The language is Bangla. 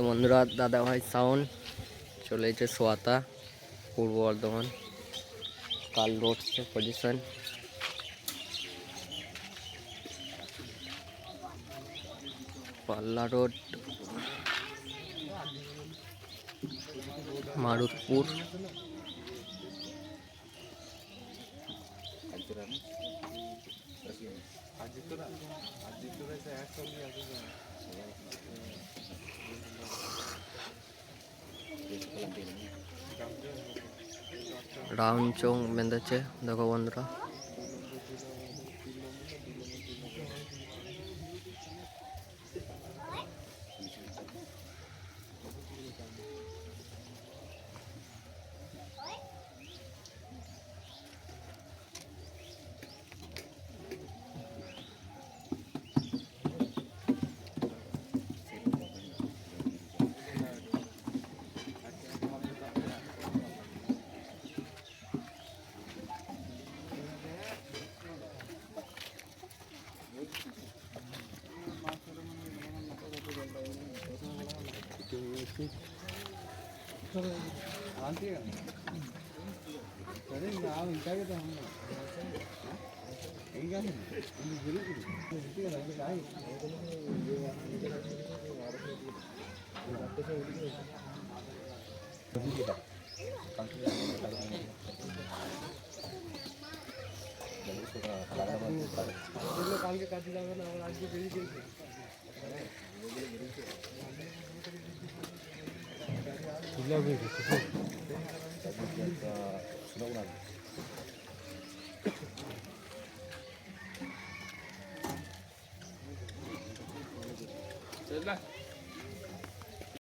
তো বন্ধুরা, দাদা ভাই সাউন্ড, চলে এসেছে সোয়াতা, পূর্ব বর্ধমান। কাল road position Palla road Marutpur. Round চং বেঁধেছে দেখো বন্ধুরা। কালকে কাজে যাবে না আমার আজকে বেরিয়ে গেছে Bilang ni dia tu. Tadi. Selamat.